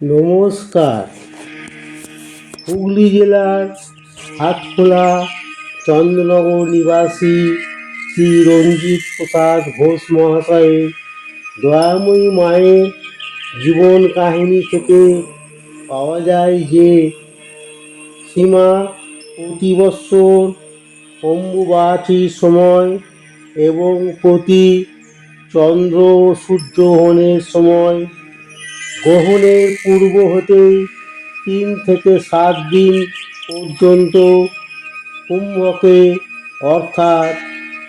নমস্কার। হুগলি জেলার হাটখোলা চন্দ্রনগর নিবাসী শ্রী রঞ্জিত প্রসাদ ঘোষ মহাশয়ের দয়াময়ী মায়ের জীবন কাহিনী থেকে পাওয়া যায় যে সীমা প্রতি বৎসর অম্বুবাচীর সময় এবং প্রতি চন্দ্র সূর্যগ্রহণের সময় গ্রহণের পূর্ব হতেই তিন থেকে সাত দিন পর্যন্ত কুম্ভকে, অর্থাৎ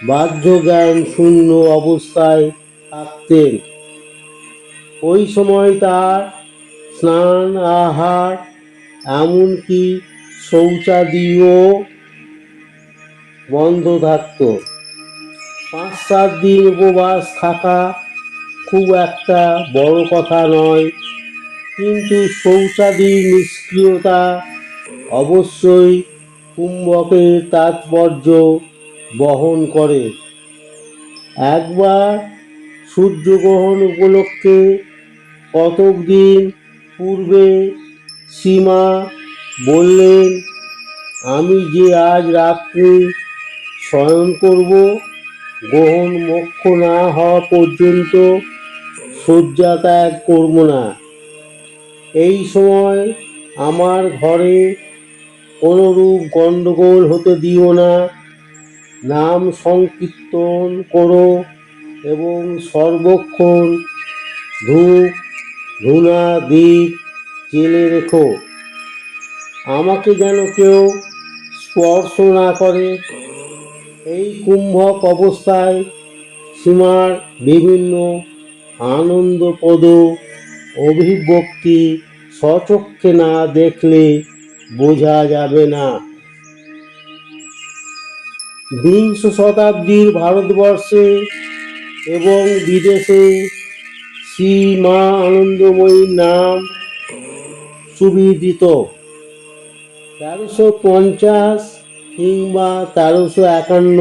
বাহ্যজ্ঞান শূন্য অবস্থায় থাকতেন। ওই সময় তার স্নান, আহার, এমনকি শৌচাদিও বন্ধ থাকত। পাঁচ সাত দিন উপবাস থাকা খুব একটা বড় কথা নয়। কিন্তু শৌচাদির নিষ্ক্রিয়তা অবশ্যই কুম্ভকের তাৎপর্য বহন করে। একবার সূর্যগ্রহণ উপলক্ষে কতক দিন পূর্বে সীমা বললেন, আমি যে আজ রাত্রে শয়ন করব, গ্রহণ মোক্ষ না হওয়া পর্যন্ত শয্যা ত্যাগ করব না। এই সময় আমার ঘরে কোনোরূপ গণ্ডগোল হতে দিও না। নাম সংকীর্তন করো এবং সর্বক্ষণ ধূপ, ধুনা দিক জেলে রেখো। আমাকে যেন কেউ স্পর্শ না করে। এই কুম্ভক অবস্থায় সীমার বিভিন্ন আনন্দপদ অভিব্যক্তি স্বচক্ষে না দেখলে বোঝা যাবে না। বিংশ শতাব্দীর ভারতবর্ষে এবং বিদেশে শ্রী মা আনন্দময়ীর নাম সুবিদিত। তেরোশো পঞ্চাশ কিংবা তেরোশো একান্ন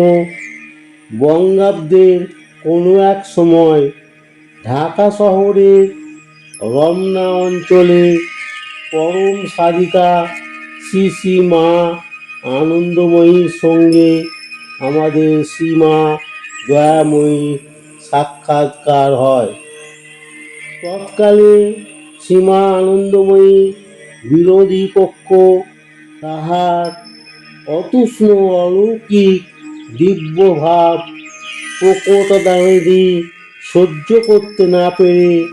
বঙ্গাব্দের কোনো এক সময় ঢাকা শহরের রমনা অঞ্চলে পরম সাধিকা শ্রী শ্রী মা আনন্দময়ীর সঙ্গে আমাদের শ্রীমা দয়াময়ী সাক্ষাৎকার হয়। তৎকালে সীমা আনন্দময়ী বিরোধী পক্ষ তাহার অতুষ্ণ অলৌকিক দিব্য দিব্যভাব প্রকটদানেদি সহ্য করতে না পেরে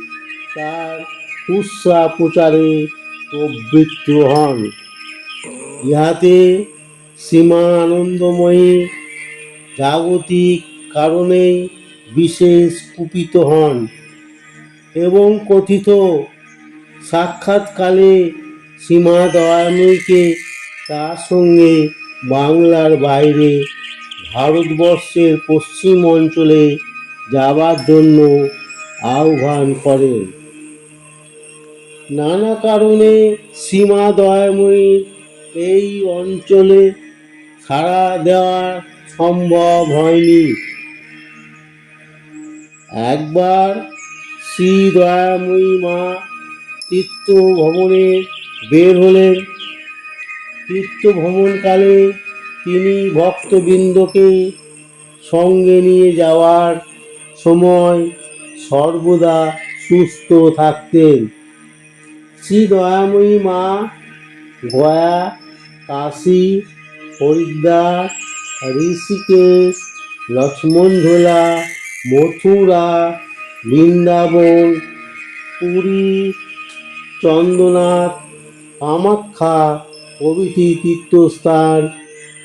উৎসাহ প্রচারে প্রবৃত্ত হন। ইহাতে সীমা আনন্দময়ী জাগতিক কারণে বিশেষ কুপিত হন এবং কথিত সাক্ষাৎকালে সীমা দয়াময়ীকে তার সঙ্গে বাংলার বাইরে ভারতবর্ষের পশ্চিম অঞ্চলে যাবার জন্য আহ্বান করেন। নানা কারণে সীমা দয়াময়ীর এই অঞ্চলে সাড়া দেওয়া সম্ভব হয়নি। একবার শ্রী দয়াময়ী মা তীর্থ ভ্রমণে বের হলেন। তীর্থ ভ্রমণকালে তিনি ভক্তবৃন্দকে সঙ্গে নিয়ে যাওয়ার সময় সর্বদা সুস্থ থাকতেন। শ্রী দয়াময়ী মা গয়া কাশী, হরিদ্বার, ঋষিকেশ লক্ষ্মণঝোলা মথুরা, বৃন্দাবন, পুরী, চন্দ্রনাথ, কামাখ্যা প্রভৃতি তীর্থস্থান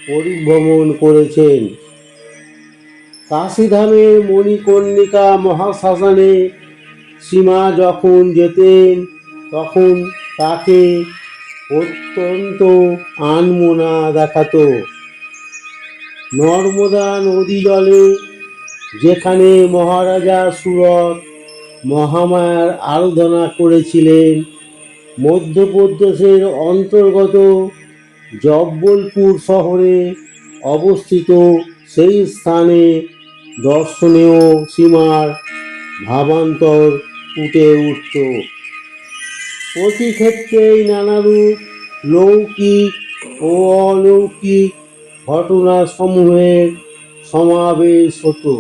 পরিভ্রমণ করেছেন। কাশীধামের মণিকর্ণিকা মহাশ্মশানে সীমা যখন যেতেন তখন তাকে অত্যন্ত আনমোনা দেখাত। নর্মদা নদী জলে যেখানে মহারাজা সুরত মহামায়ার আরাধনা করেছিলেন, মধ্যপ্রদেশের অন্তর্গত জব্বলপুর শহরে অবস্থিত সেই স্থানে দর্শনীয় সীমার ভাবান্তর ফুটে উঠত। প্রতি ক্ষেত্রেই নানারূপ লৌকিক ও অলৌকিক ঘটনাসমূহের সমাবেশ হতো।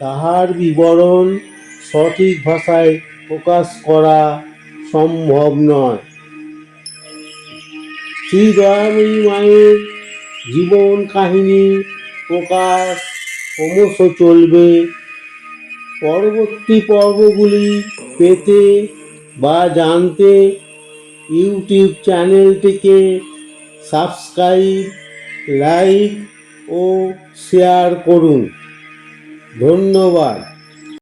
তাহার বিবরণ সঠিক ভাষায় প্রকাশ করা সম্ভব নয়। শ্রী দয়াময়ী মায়ের জীবন কাহিনী প্রকাশ ক্রমশ চলবে। পরবর্তী পর্বগুলি পেতে বা জানতে ইউটিউব চ্যানেলটিকে সাবস্ক্রাইব লাইক ও শেয়ার করুন। ধন্যবাদ।